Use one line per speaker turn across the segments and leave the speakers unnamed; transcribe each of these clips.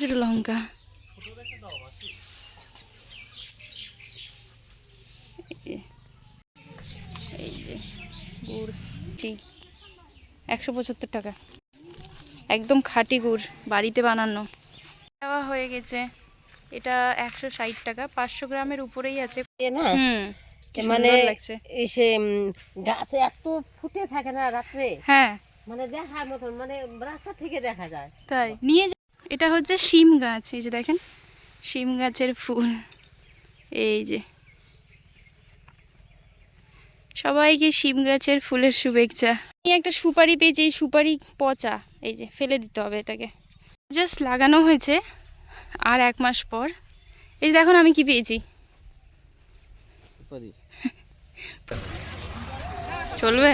ছোট লঙ্কা। এই যে গুড় জি। একশো পঁচাত্তর টাকা। একদম খাঁটি গুড় বাড়িতে বানানো। দেওয়া হয়ে গেছে। এটা একশো ষাট টাকা। পাঁচশো গ্রামের উপরেই আছে। হুম
মানে সে গাছে এত ফুটে থাকে না রাত্রে?
হ্যাঁ।
মানে দেখার মতন মানে রাস্তা থেকে দেখা যায়।
তাই। নিয়ে এটা হচ্ছে শিম গাছ এই যে দেখেন শিম গাছের ফুল এই যে। সবাইকে শিম গাছের ফুলের শুভেচ্ছা। এই একটা সুপারি পেয়েছি এই সুপারি পচা এই যে ফেলে দিতে হবে এটাকে। জাস্ট লাগানো হয়েছে আর এক মাস পর। এই যে দেখুন আমি কি পেয়েছি? চলবে।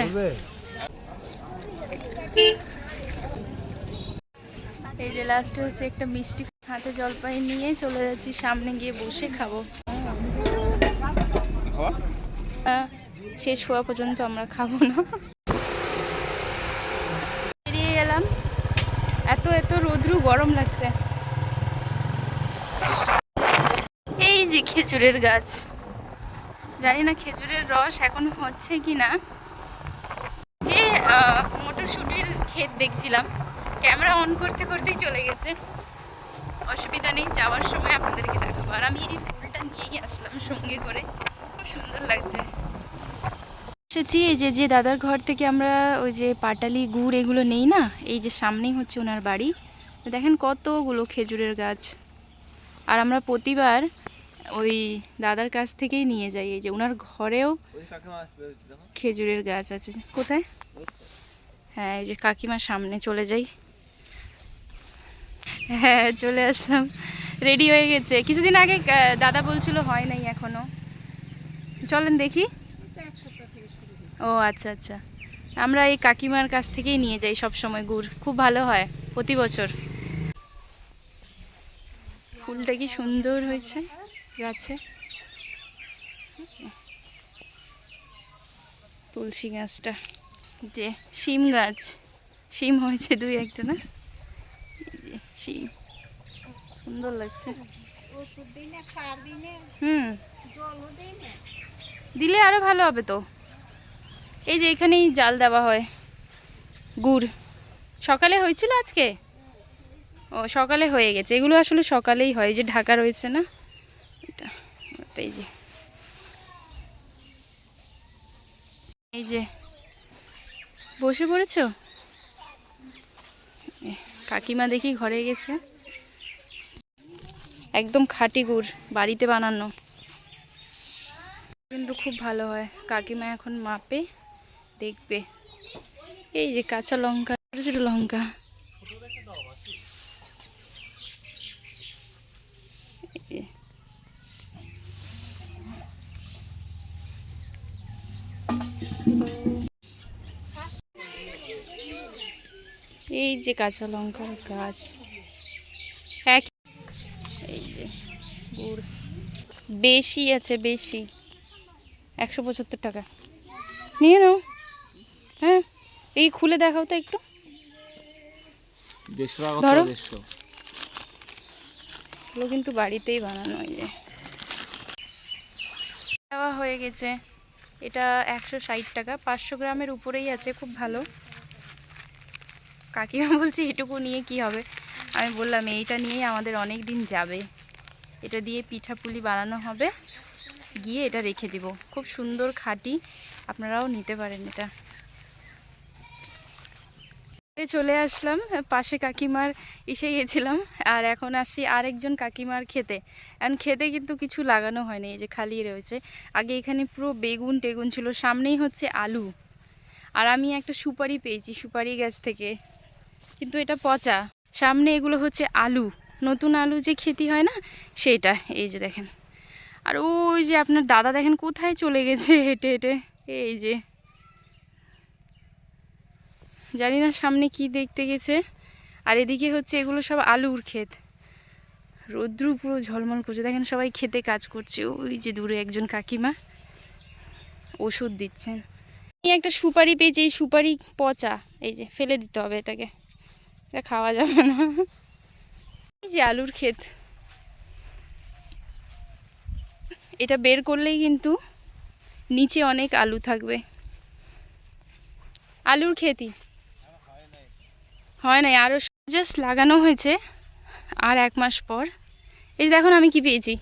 এই যে লাস্টে হচ্ছে একটা মিষ্টি হাতে জলপাই নিয়ে চলে যাচ্ছি সামনে গিয়ে বসে খাব। শেষ হওয়া পর্যন্ত আমরা খাব না। বেরিয়ে গেলাম। এত এত রোদ্রু গরম লাগছে। এই যে খেজুরের গাছ। জানি না খেজুরের রস এখন হচ্ছে কি না যে মটরশুঁটির ক্ষেত দেখছিলাম। ক্যামেরা অন করতে করতেই চলে গেছে। অসুবিধা নেই, যাওয়ার সময় আপনাদেরকে দেখাবো। আর আমি এই ফুলটা নিয়েই আসলাম সঙ্গে করে। খুব সুন্দর লাগছে। এসেছি, এই যে যে দাদার ঘর থেকে আমরা ওই যে পাটালি, গুড় এগুলো নেই না? এই যে সামনেই হচ্ছে ওনার বাড়ি। দেখেন কতগুলো খেজুরের গাছ। আর আমরা প্রতিবার ওই দাদার কাছ থেকেই নিয়ে যাই। এই যে ওনার ঘরেও খেজুরের গাছ আছে। কোথায়? হ্যাঁ এই যে কাকিমার সামনে চলে যাই। হ্যাঁ চলে আসলাম। রেডি হয়ে গেছে। কিছুদিন আগে দাদা বলছিল হয় নাই এখনও। চলেন দেখি। ও আচ্ছা আচ্ছা। আমরা এই কাকিমার কাছ থেকেই নিয়ে যাই সব সময় গুড়। খুব ভালো হয় প্রতি বছর। ফুলটা কি সুন্দর হয়েছে? গাছে। তুলসী গাছটা। যে, শিম গাছ। শিম হয়েছে দুই একটা, না? এই সুন্দর লাগছে। হুম। দিলে আরও ভালো হবে তো। এই যে এখানেই জাল দেওয়া হয় গুড়। সকালে হয়েছিল আজকে? ও সকালে হয়ে গেছে। এগুলো আসলে সকালেই হয় যে ঢাকা রয়েছে না? এটা এই যে। এই যে বসে পড়েছো? কাকিমা দেখি ঘরে গেছে। একদম খাটি গুড়, বাড়িতে বানানো। কিন্তু খুব ভালো হয়। কাকিমা এখন মাপে, দেখবে। এই যে কাঁচা লঙ্কা, ছোটো ছোটো লঙ্কা। এই যে কাঁচা লঙ্কার গাছ। এক এই যে গুড়। বেশি আছে বেশি। একশো পঁচাত্তর টাকা। নিয়ে নাও। হ্যাঁ এই খুলে দেখাও তো একটু। ধরো। এগুলো কিন্তু বাড়িতেই বানানো যে। দেওয়া হয়ে গেছে। এটা একশো ষাট টাকা। পাঁচশো গ্রামের উপরেই আছে খুব ভালো। কাকিমা বলছে এটুকু নিয়ে কি হবে? আমি বললাম, এইটা নিয়েই আমাদের অনেক দিন যাবে। এটা দিয়ে পিঠাপুলি বানানো হবে। গিয়ে এটা রেখে দিব। খুব সুন্দর খাঁটি। আপনারাও নিতে পারেন এটা। চলে আসলাম, পাশে কাকিমার এসে গেছিলাম, আর এখন আসি আরেকজন কাকিমার খেতে। এখন খেতে কিন্তু কিছু লাগানো হয়নি, এই যে খালি রয়েছে। আগে এখানে পুরো বেগুন টেগুন ছিল, সামনেই হচ্ছে আলু। আর আমি একটা সুপারি পেয়েছি, সুপারি গাছ থেকে। কিন্তু এটা পচা। সামনে এগুলো হচ্ছে আলু। নতুন আলু যে খেতি হয় না সেটা এই যে দেখেন। আর ওই যে আপনার দাদা দেখেন কোথায় চলে গেছে হেঁটে হেঁটে। এই যে। জানি না সামনে কি দেখতে গেছে। আর এদিকে হচ্ছে এগুলো সব আলুর ক্ষেত। রৌদ্রু পুরো ঝলমল করছে। দেখেন সবাই খেতে কাজ করছে। ওই যে দূরে একজন কাকিমা ওষুধ দিচ্ছেন। একটা সুপারি পেয়েছি। এই সুপারি পচা। এই যে ফেলে দিতে হবে এটাকে। এটা খাওয়া যাবে না। এই যে আলুর ক্ষেত। এটা বের করলেই কিন্তু নিচে অনেক আলু থাকবে। আলুর ক্ষেতই হয় নাই আরও জাস্ট লাগানো হয়েছে আর এক মাস পর। এই যে দেখুন আমি কি পেয়েছি।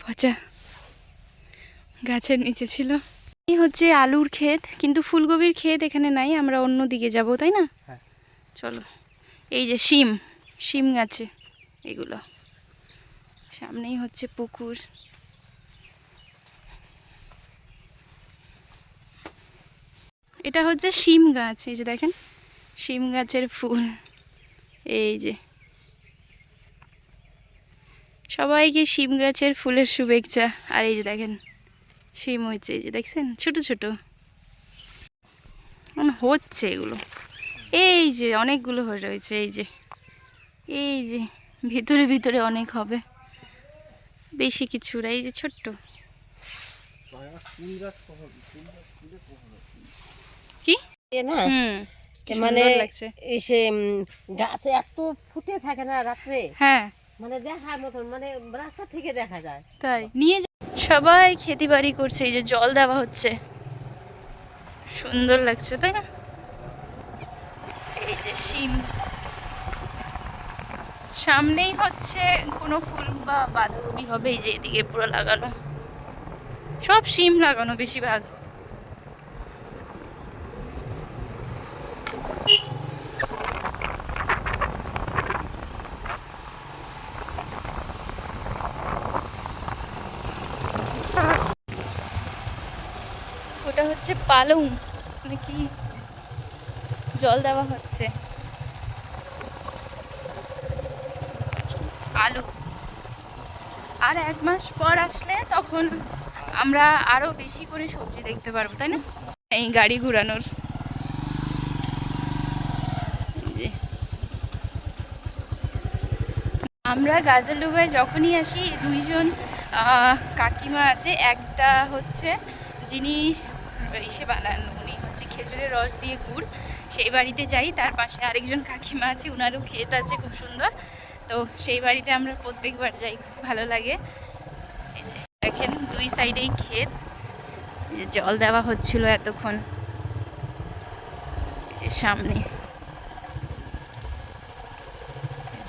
পচা। গাছের নিচে ছিল। এই হচ্ছে আলুর ক্ষেত কিন্তু ফুলকপির ক্ষেত এখানে নাই আমরা অন্য দিকে যাব তাই না?
হ্যাঁ।
চলো এই যে শিম শিম গাছে এগুলো। সামনেই হচ্ছে পুকুর। এটা হচ্ছে শিম গাছ এই যে দেখেন শিম গাছের ফুল এই যে। সবাইকে শিম গাছের ফুলের শুভেচ্ছা আর এই যে দেখেন হয়েছে এই যে দেখছেন? ছোট ছোট। এখন হচ্ছে এগুলো। এই যে অনেকগুলো হয়ে রয়েছে এই যে। এই যে ভিতরে ভিতরে অনেক হবে। বেশি কিছু এই যে ছোট্ট। কি?
মানে সে গাছে এত ফুটে থাকে না রাত্রে।
হ্যাঁ।
মানে দেখার মতন মানে রাস্তা থেকে দেখা যায়।
তাই নিয়ে সবাই খেতি বাড়ি করছে, এই যে জল দেওয়া হচ্ছে। সুন্দর লাগছে, তাই না? এই যে শিম। সামনেই হচ্ছে কোনো ফুল বা বাঁধাকপি হবে, এই যে এদিকে পুরো লাগানো। সব শিম লাগানো বেশিরভাগ। হচ্ছে পালং। নাকি জল দেওয়া হচ্ছে। আলু। আর এক মাস পর আসলে তখন আমরা আরও বেশি করে সবজি দেখতে পারব, তাই না? এই গাড়ি ঘুরানোর। আমরা গাজলডোবায় যখনই আসি, দুইজন কাকিমা আছে, একটা হচ্ছে যিনি ইসে বানান। উনি হচ্ছে খেজুরের রস দিয়ে গুড়। সেই বাড়িতে যাই, তার পাশে আরেকজন কাকিমা আছে, উনারও ক্ষেত আছে, খুব সুন্দর। তো সেই বাড়িতে আমরা প্রত্যেকবার যাই, খুব ভালো লাগে। দেখেন, দুই সাইডেই ক্ষেত। যে জল দেওয়া হচ্ছিল এতক্ষণ। যে সামনে।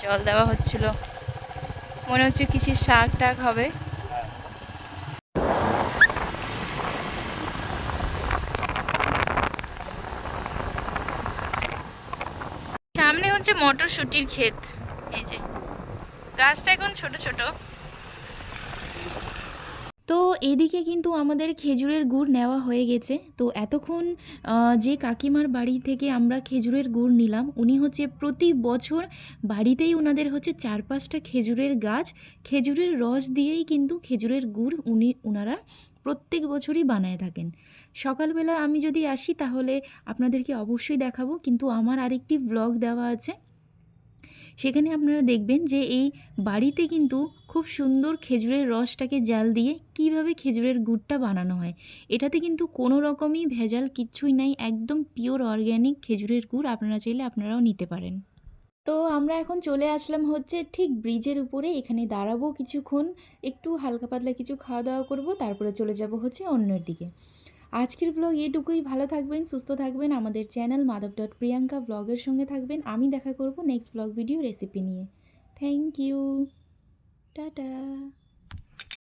জল দেওয়া হচ্ছিল। মনে হচ্ছে কিছু শাক টাক হবে সামনে হচ্ছে মটরশুটির ক্ষেত। এই যে। গাছটা এখন ছোট ছোট।
তো এদিকে কিন্তু আমাদের খেজুরের গুড় নেওয়া হয়ে গেছে। তো এতক্ষণ যে কাকিমার বাড়ি থেকে আমরা খেজুরের গুড় নিলাম, উনি হচ্ছে প্রতি বছর বাড়িতেই ওনাদের হচ্ছে চার পাঁচটা খেজুরের গাছ, খেজুরের রস দিয়েই কিন্তু খেজুরের গুড় উনি ওনারা প্রত্যেক বছরই বানায় থাকেন। সকালবেলা আমি যদি আসি তাহলে আপনাদেরকে অবশ্যই দেখাবো, কিন্তু আমার আরেকটি ব্লগ দেওয়া আছে। সেখানে আপনারা দেখবেন যে এই বাড়িতে কিন্তু খুব সুন্দর খেজুরের রসটাকে জাল দিয়ে কীভাবে খেজুরের গুড়টা বানানো হয়। এটাতে কিন্তু কোনো রকমই ভেজাল কিচ্ছুই নাই, একদম পিওর অর্গ্যানিক খেজুরের গুড়। আপনারা চাইলে আপনারাও নিতে পারেন। তো আমরা এখন চলে আসলাম হচ্ছে ঠিক ব্রিজের উপরে, এখানে দাঁড়াবো কিছুক্ষণ, একটু হালকা পাতলা কিছু খাওয়া দাওয়া করব, তারপরে চলে যাব হচ্ছে অন্যের দিকে। আজকের ব্লগ এটুকুই, ভালো থাকবেন, সুস্থ থাকবেন, আমাদের চ্যানেল মাধব ডট প্রিয়াঙ্কা ব্লগের সঙ্গে থাকবেন। আমি দেখা করব নেক্সট ব্লগ ভিডিও রেসিপি নিয়ে। Thank you tata.